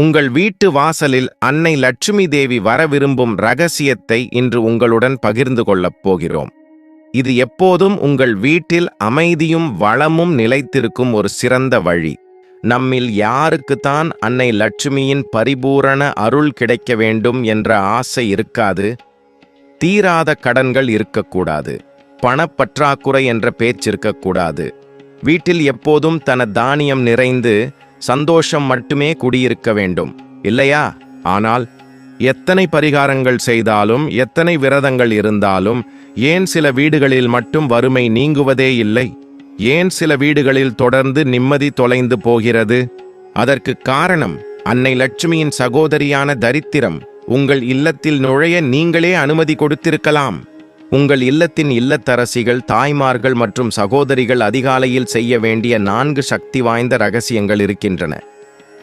உங்கள் வீட்டு வாசலில் அன்னை லட்சுமி தேவி வர விரும்பும் ரகசியத்தை இன்று உங்களுடன் பகிர்ந்து கொள்ளப் போகிறோம். இது எப்போதும் உங்கள் வீட்டில் அமைதியும் வளமும் நிலைத்திருக்கும் ஒரு சிறந்த வழி. நம்மில் யாருக்குத்தான் அன்னை லட்சுமியின் பரிபூரண அருள் கிடைக்க வேண்டும் என்ற ஆசை இருக்காது. தீராத கடன்கள் இருக்கக்கூடாது. பணப்பற்றாக்குறை என்ற பேச்சிருக்கக்கூடாது வீட்டில் எப்போதும் தன தானியம் நிறைந்து சந்தோஷம் மட்டுமே குடியிருக்க வேண்டும். இல்லையா? ஆனால் எத்தனை பரிகாரங்கள் செய்தாலும் எத்தனை விரதங்கள் இருந்தாலும் ஏன் சில வீடுகளில் மட்டும் வறுமை நீங்குவதே இல்லை? ஏன் சில வீடுகளில் தொடர்ந்து நிம்மதி தொலைந்து போகிறது? அதற்கு காரணம் அன்னை லட்சுமியின் சகோதரியான தரித்திரம். உங்கள் இல்லத்தில் நுழைய நீங்களே அனுமதி கொடுத்திருக்கலாம். உங்கள் இல்லத்தின் இல்லத்தரசிகள் தாய்மார்கள் மற்றும் சகோதரிகள் அதிகாலையில் செய்ய வேண்டிய நான்கு சக்தி வாய்ந்த ரகசியங்கள் இருக்கின்றன.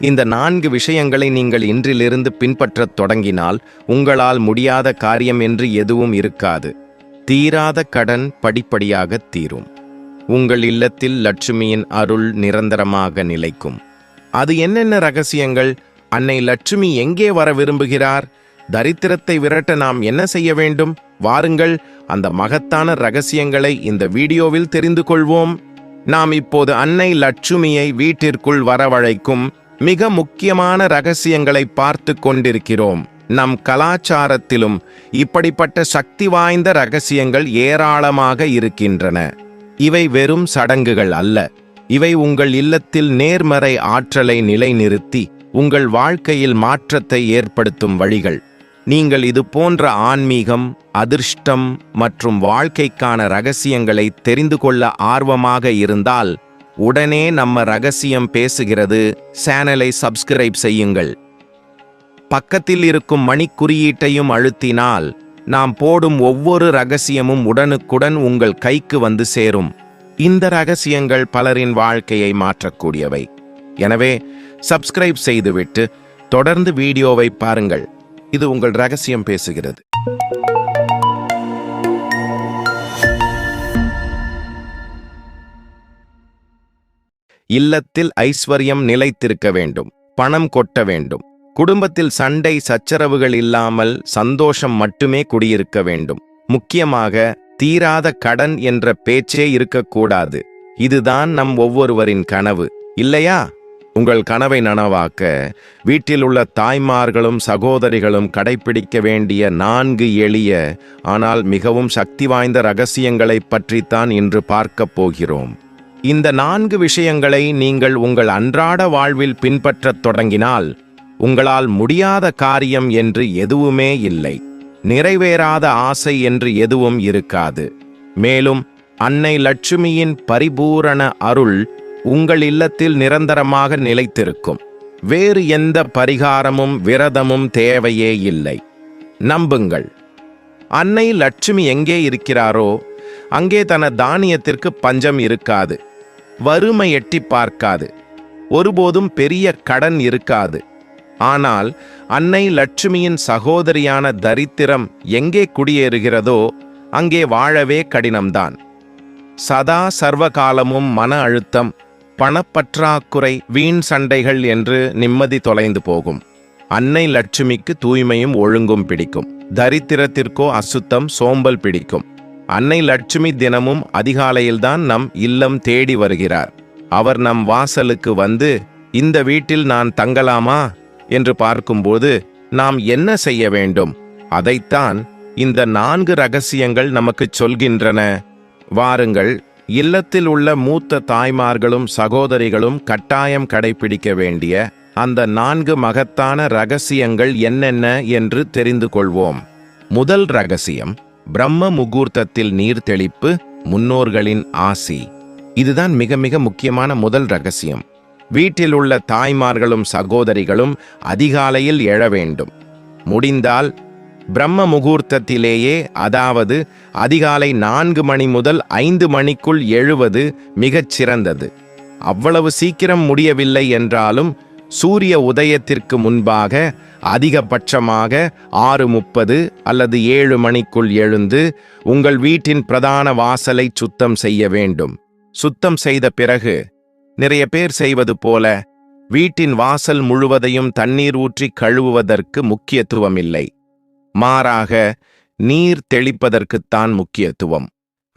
இந்த நான்கு விஷயங்களை நீங்கள் இன்றிலிருந்து பின்பற்றத் தொடங்கினால் உங்களால் முடியாத காரியம் என்று எதுவும் இருக்காது. தீராத கடன் படிப்படியாக தீரும். உங்கள் இல்லத்தில் லட்சுமியின் அருள் நிரந்தரமாக நிலைக்கும். அது என்னென்ன ரகசியங்கள்? அன்னை லட்சுமி எங்கே வர விரும்புகிறார்? தரித்திரத்தை விரட்ட நாம் என்ன செய்ய வேண்டும்? வாருங்கள் அந்த மகத்தான ரகசியங்களை இந்த வீடியோவில் தெரிந்து கொள்வோம். நாம் இப்போது அன்னை லட்சுமியை வீட்டிற்குள் வரவழைக்கும் மிக முக்கியமான ரகசியங்களை பார்த்து கொண்டிருக்கிறோம். நம் கலாச்சாரத்திலும் இப்படிப்பட்ட சக்தி வாய்ந்த ரகசியங்கள் ஏராளமாக இருக்கின்றன. இவை வெறும் சடங்குகள் அல்ல. இவை உங்கள் இல்லத்தில் நேர்மறை ஆற்றலை நிலைநிறுத்தி உங்கள் வாழ்க்கையில் மாற்றத்தை ஏற்படுத்தும் வழிகள். நீங்கள் இது போன்ற ஆன்மீகம் அதிர்ஷ்டம் மற்றும் வாழ்க்கைக்கான ரகசியங்களை தெரிந்து கொள்ள ஆர்வமாக இருந்தால் உடனே நம்ம ரகசியம் பேசுகிறது. சேனலை சப்ஸ்கிரைப் செய்யுங்கள். பக்கத்தில் இருக்கும் மணிக்குறியீட்டையும் அழுத்தினால் நாம் போடும் ஒவ்வொரு ரகசியமும் உடனுக்குடன் உங்கள் கைக்கு வந்து சேரும். இந்த ரகசியங்கள் பலரின் வாழ்க்கையை மாற்றக்கூடியவை. எனவே சப்ஸ்கிரைப் செய்துவிட்டு தொடர்ந்து வீடியோவை பாருங்கள். இது உங்கள் ரகசியம் பேசுகிறது. இல்லத்தில் ஐஸ்வர்யம் நிலைத்திருக்க வேண்டும் பணம் கொட்ட வேண்டும் குடும்பத்தில் சண்டை சச்சரவுகள் இல்லாமல் சந்தோஷம் மட்டுமே குடியிருக்க வேண்டும். முக்கியமாக தீராத கடன் என்ற பேச்சே இருக்கக்கூடாது. இதுதான் நம் ஒவ்வொருவரின் கனவு இல்லையா? உங்கள் கனவை நனவாக்க வீட்டில் உள்ள தாய்மார்களும் சகோதரிகளும் கடைபிடிக்க வேண்டிய நான்கு எளிய ஆனால் மிகவும் சக்தி வாய்ந்த ரகசியங்களைப் பற்றித்தான் இன்று பார்க்கப் போகிறோம். இந்த நான்கு விஷயங்களை நீங்கள் உங்கள் அன்றாட வாழ்வில் பின்பற்றத் தொடங்கினால் உங்களால் முடியாத காரியம் என்று எதுவுமே இல்லை. நிறைவேறாத ஆசை என்று எதுவும் இருக்காது. மேலும் அன்னை லட்சுமியின் பரிபூரண அருள் உங்கள் இல்லத்தில் நிரந்தரமாக நிலைத்திருக்கும். வேறு எந்த பரிகாரமும் விரதமும் தேவையே இல்லை. நம்புங்கள். அன்னை லட்சுமி எங்கே இருக்கிறாரோ அங்கே தன தானியத்திற்கு பஞ்சம் இருக்காது. வறுமை எட்டி பார்க்காது. ஒருபோதும் பெரிய கடன் இருக்காது. ஆனால் அன்னை லட்சுமியின் சகோதரியான தரித்திரம் எங்கே குடியேறுகிறதோ அங்கே வாழவே கடினம்தான். சதா சர்வகாலமும் மன அழுத்தம் பணப்பற்றாக்குறை வீண் சண்டைகள் என்று நிம்மதி தொலைந்து போகும். அன்னை லட்சுமிக்கு தூய்மையும் ஒழுங்கும் பிடிக்கும். தரித்திரத்திற்கோ அசுத்தம் சோம்பல் பிடிக்கும். அன்னை லட்சுமி தினமும் அதிகாலையில்தான் நம் இல்லம் தேடி வருகிறார். அவர் நம் வாசலுக்கு வந்து இந்த வீட்டில் நான் தங்கலாமா? என்று பார்க்கும்போது நாம் என்ன செய்ய வேண்டும்? அதைத்தான் இந்த நான்கு ரகசியங்கள் நமக்குச் சொல்கின்றன. வாருங்கள் இல்லத்தில் உள்ள மூத்த தாய்மார்களும் சகோதரிகளும் கட்டாயம் கடைபிடிக்க வேண்டிய அந்த நான்கு மகத்தான ரகசியங்கள் என்னென்ன என்று தெரிந்து கொள்வோம். முதல் ரகசியம் பிரம்ம முகூர்த்தத்தில் நீர் தெளிப்பு முன்னோர்களின் ஆசி. இதுதான் மிக மிக முக்கியமான முதல் ரகசியம். வீட்டில் உள்ள தாய்மார்களும் சகோதரிகளும் அதிகாலையில் எழ வேண்டும். முடிந்தால் பிரம்ம முகூர்த்தத்திலேயே அதாவது அதிகாலை நான்கு மணி முதல் ஐந்து மணிக்குள் எழுவது மிகச் சிறந்தது. அவ்வளவு சீக்கிரம் முடியவில்லை என்றாலும் சூரிய உதயத்திற்கு முன்பாக அதிகபட்சமாக ஆறு முப்பது அல்லது ஏழு மணிக்குள் எழுந்து உங்கள் வீட்டின் பிரதான வாசலை சுத்தம் செய்ய வேண்டும். சுத்தம் செய்த பிறகு நிறைய பேர் செய்வது போல வீட்டின் வாசல் முழுவதையும் தண்ணீர் ஊற்றி கழுவுவதற்கு முக்கியத்துவம் இல்லை மாறாக நீர் தெளிப்பதற்குத்தான் முக்கியத்துவம்.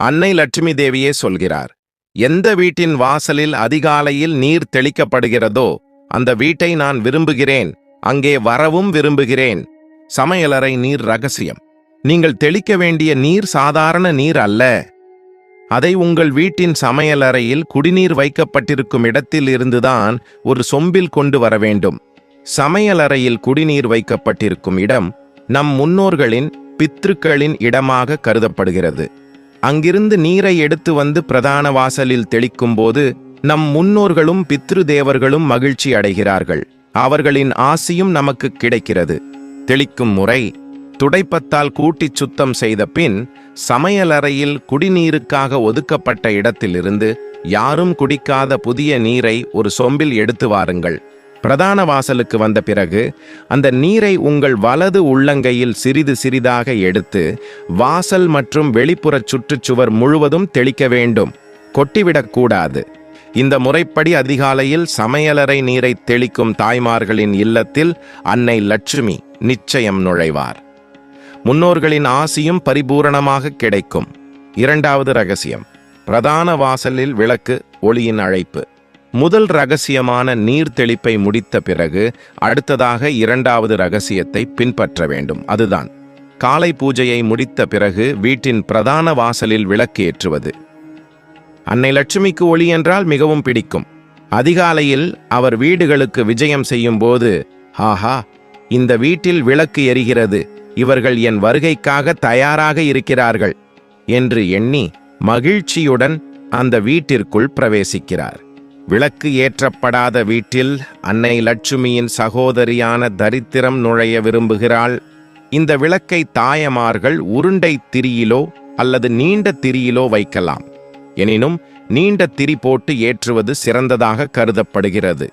அன்னை லட்சுமி தேவியே சொல்கிறார் எந்த வீட்டின் வாசலில் அதிகாலையில் நீர் தெளிக்கப்படுகிறதோ அந்த வீட்டை நான் விரும்புகிறேன். அங்கே வரவும் விரும்புகிறேன். சமையலறை நீர் ரகசியம். நீங்கள் தெளிக்க வேண்டிய நீர் சாதாரண நீர் அல்ல. அதை உங்கள் வீட்டின் சமையலறையில் குடிநீர் வைக்கப்பட்டிருக்கும் இடத்தில் இருந்துதான் ஒரு சொம்பில் கொண்டு வர வேண்டும். சமையலறையில் குடிநீர் வைக்கப்பட்டிருக்கும் இடம் நம் முன்னோர்களின் பித்ருக்களின் இடமாக கருதப்படுகிறது. அங்கிருந்து நீரை எடுத்து வந்து பிரதான வாசலில் தெளிக்கும்போது நம் முன்னோர்களும் பித்ரு தேவர்களும் மகிழ்ச்சி அடைகிறார்கள். அவர்களின் ஆசியும் நமக்கு கிடைக்கிறது. தெளிக்கும் முறை துடைப்பத்தால் கூட்டிச் சுத்தம் செய்த பின் சமையலறையில் குடிநீருக்காக ஒதுக்கப்பட்ட இடத்திலிருந்து யாரும் குடிக்காத புதிய நீரை ஒரு சொம்பில் எடுத்து வாருங்கள். பிரதான வாசலுக்கு வந்த பிறகு அந்த நீரை உங்கள் வலது உள்ளங்கையில் சிறிது சிறிதாக எடுத்து வாசல் மற்றும் வெளிப்புறச் சுற்றுச்சுவர் முழுவதும் தெளிக்க வேண்டும். கொட்டிவிடக்கூடாது. இந்த முறைப்படி அதிகாலையில் சமையலறை நீரை தெளிக்கும் தாய்மார்களின் இல்லத்தில் அன்னை லட்சுமி நிச்சயம் நுழைவார். முன்னோர்களின் ஆசியும் பரிபூரணமாக கிடைக்கும். இரண்டாவது ரகசியம். பிரதான வாசலில் விளக்கு ஒளியின் அழைப்பு. முதல் ரகசியமான நீர் தெளிப்பை முடித்த பிறகு அடுத்ததாக இரண்டாவது ரகசியத்தை பின்பற்ற வேண்டும். அதுதான். காலை பூஜையை முடித்த பிறகு வீட்டின் பிரதான வாசலில் விளக்கு ஏற்றுவது. அன்னை லட்சுமிக்கு ஒளி என்றால் மிகவும் பிடிக்கும். அதிகாலையில் அவர் வீடுகளுக்கு விஜயம் செய்யும் போது ஆஹா இந்த வீட்டில் விளக்கு எரிகிறது. இவர்கள் என் வருகைக்காக தயாராக இருக்கிறார்கள் என்று எண்ணி மகிழ்ச்சியுடன் அந்த வீட்டிற்குள் பிரவேசிக்கிறார். விளக்கு ஏற்றப்படாத வீட்டில் அன்னை லட்சுமியின் சகோதரியான தரித்திரம் நுழைய விரும்புகிறாள். இந்த விளக்கை தாயமார்கள் உருண்டை திரியிலோ அல்லது நீண்ட திரியிலோ வைக்கலாம். எனினும் நீண்ட திரி போட்டு ஏற்றுவது சிறந்ததாக கருதப்படுகிறது.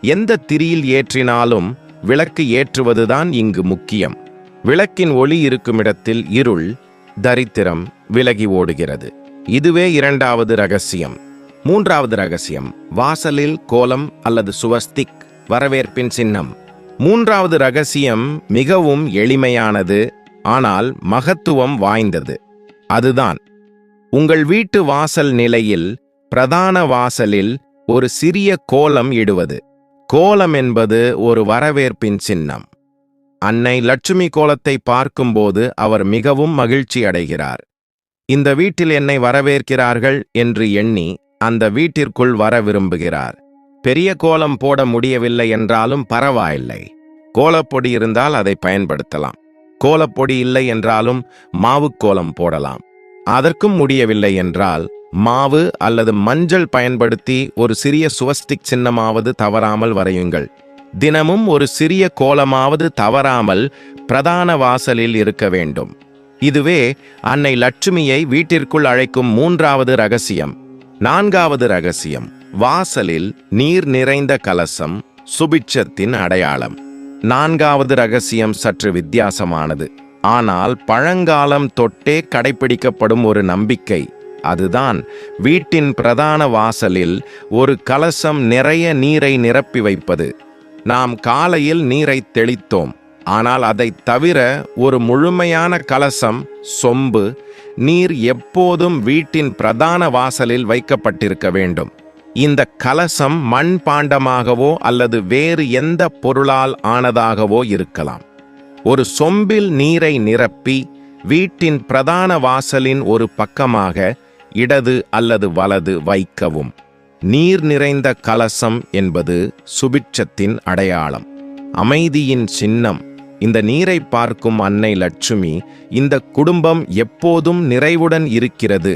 எந்த திரியில் ஏற்றினாலும் விளக்கு ஏற்றுவதுதான் இங்கு முக்கியம். விளக்கின் ஒளி இருக்குமிடத்தில் இருள் தரித்திரம் விலகி ஓடுகிறது. இதுவே இரண்டாவது ரகசியம். மூன்றாவது ரகசியம் வாசலில் கோலம் அல்லது சுவஸ்திக் வரவேற்பின் சின்னம். மூன்றாவது ரகசியம் மிகவும் எளிமையானது ஆனால் மகத்துவம் வாய்ந்தது. அதுதான் உங்கள் வீட்டு வாசல் நிலையில் பிரதான வாசலில் ஒரு சிறிய கோலம் இடுவது. கோலம் என்பது ஒரு வரவேற்பின் சின்னம். அன்னை லட்சுமி கோலத்தை பார்க்கும்போது அவர் மிகவும் மகிழ்ச்சி அடைகிறார் இந்த வீட்டில் என்னை வரவேற்கிறார்கள் என்று எண்ணி அந்த வீட்டிற்குள் வர விரும்புகிறார். பெரிய கோலம் போட முடியவில்லை என்றாலும் பரவாயில்லை. கோலப்பொடி இருந்தால் அதை பயன்படுத்தலாம். கோலப்பொடி இல்லை என்றாலும் மாவு கோலம் போடலாம். அதற்கும் முடியவில்லை என்றால் மாவு அல்லது மஞ்சள் பயன்படுத்தி ஒரு சிறிய சுவஸ்டிக் சின்னமாவது தவறாமல் வரையுங்கள். தினமும் ஒரு சிறிய கோலமாவது தவறாமல் பிரதான வாசலில் இருக்க வேண்டும். இதுவே அன்னை லட்சுமியை வீட்டிற்குள் அழைக்கும் மூன்றாவது ரகசியம். நான்காவது ரகசியம். வாசலில் நீர் நிறைந்த கலசம் சுபிட்சத்தின் அடையாளம். நான்காவது ரகசியம் சற்று வித்தியாசமானது. ஆனால் பழங்காலம் தொட்டே கடைபிடிக்கப்படும் ஒரு நம்பிக்கை. அதுதான் வீட்டின் பிரதான வாசலில் ஒரு கலசம் நிறைய நீரை நிரப்பி வைப்பது. நாம் காலையில் நீரை தெளித்தோம். ஆனால் அதை தவிர ஒரு முழுமையான கலசம் சொம்பு நீர் எப்போதும் வீட்டின் பிரதான வாசலில் வைக்கப்பட்டிருக்க வேண்டும். இந்த கலசம் மண் பாண்டமாகவோ அல்லது வேறு எந்த பொருளால் ஆனதாகவோ இருக்கலாம். ஒரு சொம்பில் நீரை நிரப்பி வீட்டின் பிரதான வாசலின் ஒரு பக்கமாக இடது அல்லது வலது வைக்கவும். நீர் நிறைந்த கலசம் என்பது சுபிட்சத்தின் அடையாளம். அமைதியின் சின்னம். இந்த நீரை பார்க்கும் அன்னை லட்சுமி இந்த குடும்பம் எப்போதும் நிறைவுடன் இருக்கிறது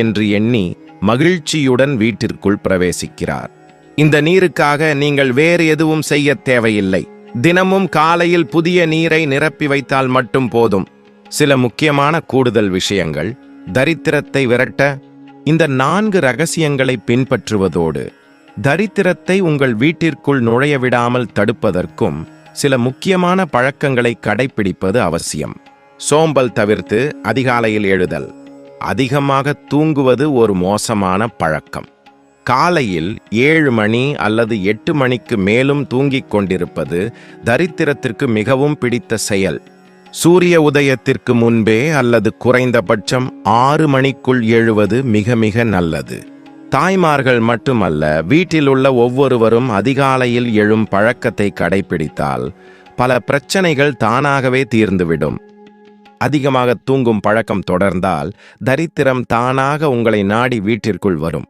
என்று எண்ணி மகிழ்ச்சியுடன் வீட்டிற்குள் பிரவேசிக்கிறார். இந்த நீருக்காக நீங்கள் வேறு எதுவும் செய்ய தேவையில்லை. தினமும் காலையில் புதிய நீரை நிரப்பி வைத்தால் மட்டும் போதும். சில முக்கியமான கூடுதல் விஷயங்கள் தரித்திரத்தை விரட்ட இந்த நான்கு ரகசியங்களை பின்பற்றுவதோடு தரித்திரத்தை உங்கள் வீட்டிற்குள் நுழைய விடாமல் தடுப்பதற்கும் சில முக்கியமான பழக்கங்களை கடைப்பிடிப்பது அவசியம். சோம்பல் தவிர்த்து அதிகாலையில் எழுதல். அதிகமாக தூங்குவது ஒரு மோசமான பழக்கம். காலையில் ஏழு மணி அல்லது எட்டு மணிக்கு மேலும் தூங்கிக் கொண்டிருப்பது தரித்திரத்திற்கு மிகவும் பிடித்த செயல். சூரிய உதயத்திற்கு முன்பே அல்லது குறைந்தபட்சம் ஆறு மணிக்குள் எழுவது மிக மிக நல்லது. தாய்மார்கள் மட்டுமல்ல வீட்டிலுள்ள ஒவ்வொருவரும் அதிகாலையில் எழும் பழக்கத்தை கடைபிடித்தால் பல பிரச்சனைகள் தானாகவே தீர்ந்துவிடும். அதிகமாக தூங்கும் பழக்கம் தொடர்ந்தால் தரித்திரம் தானாக உங்களை நாடி வீட்டிற்குள் வரும்.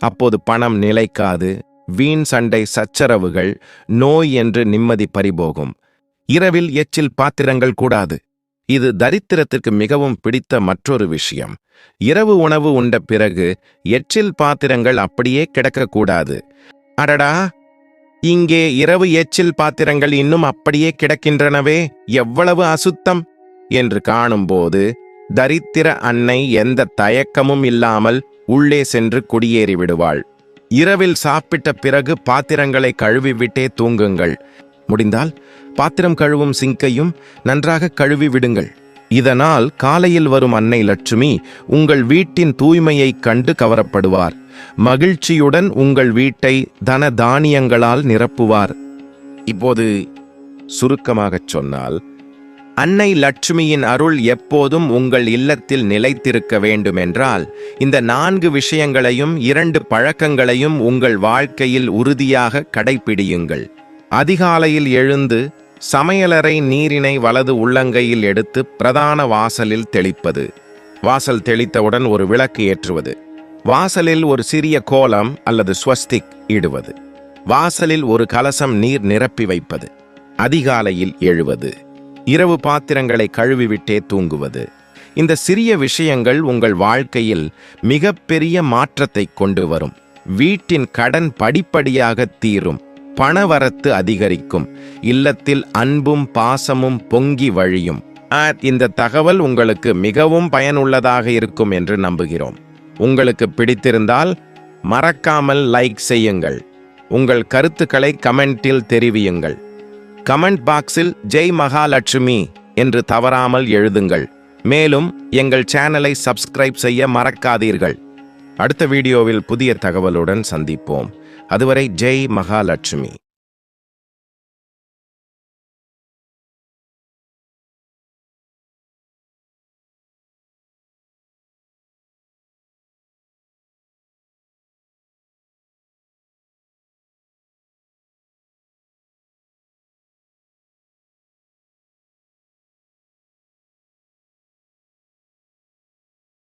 அப்போது பணம் நிலைக்காது வீண் சண்டை சச்சரவுகள் நோய் என்று நிம்மதி பறிபோகும். இரவில் எச்சில் பாத்திரங்கள் கூடாது. இது தரித்திரத்திற்கு மிகவும் பிடித்த மற்றொரு விஷயம். இரவு உணவு உண்ட பிறகு எச்சில் பாத்திரங்கள் அப்படியே கிடக்கக்கூடாது. அடடா! இங்கே இரவு எச்சில் பாத்திரங்கள் இன்னும் அப்படியே கிடக்கின்றனவே எவ்வளவு அசுத்தம்! என்று காணும்போது தரித்திர அன்னை எந்த தயக்கமும் இல்லாமல் உள்ளே சென்று குடியேறி விடுவாள். இரவில் சாப்பிட்ட பிறகு பாத்திரங்களை கழுவிவிட்டே தூங்குங்கள். முடிந்தால் பாத்திரம் கழுவும் சிங்கையும் நன்றாக கழுவி விடுங்கள். இதனால் காலையில் வரும் அன்னை லட்சுமி உங்கள் வீட்டின் தூய்மையைக் கண்டு கவரப்படுவார். மகிழ்ச்சியுடன் உங்கள் வீட்டை தன தானியங்களால் நிரப்புவார். இப்போது சுருக்கமாகச் சொன்னால் அன்னை லட்சுமியின் அருள் எப்போதும் உங்கள் இல்லத்தில் நிலைத்திருக்க வேண்டுமென்றால் இந்த நான்கு விஷயங்களையும் இரண்டு பழக்கங்களையும் உங்கள் வாழ்க்கையில் உறுதியாக கடைபிடியுங்கள் அதிகாலையில் எழுந்து சமையலறை நீரினை வலது உள்ளங்கையில் எடுத்து பிரதான வாசலில் தெளிப்பது. வாசல் தெளித்தவுடன் ஒரு விளக்கு ஏற்றுவது. வாசலில் ஒரு சிறிய கோலம் அல்லது ஸ்வஸ்திக் இடுவது. வாசலில் ஒரு கலசம் நீர் நிரப்பி வைப்பது. அதிகாலையில் எழுவது. இரவு பாத்திரங்களை கழுவிவிட்டே தூங்குவது. இந்த சிறிய விஷயங்கள் உங்கள் வாழ்க்கையில் மிகப்பெரிய மாற்றத்தை கொண்டு வரும். வீட்டின் கடன் படிப்படியாக தீரும். பணவரத்து அதிகரிக்கும். இல்லத்தில் அன்பும் பாசமும் பொங்கி வழியும். ஆ, இந்த தகவல் உங்களுக்கு மிகவும் பயனுள்ளதாக இருக்கும் என்று நம்புகிறோம். உங்களுக்கு பிடித்திருந்தால் மறக்காமல் லைக் செய்யுங்கள். உங்கள் கருத்துக்களை கமெண்டில் தெரிவியுங்கள். கமெண்ட் பாக்ஸில் ஜெய் மகாலட்சுமி என்று தவறாமல் எழுதுங்கள். மேலும் எங்கள் சேனலை சப்ஸ்கிரைப் செய்ய மறக்காதீர்கள். அடுத்த வீடியோவில் புதிய தகவலுடன் சந்திப்போம். அதுவரை ஜெய் மகாலட்சுமி.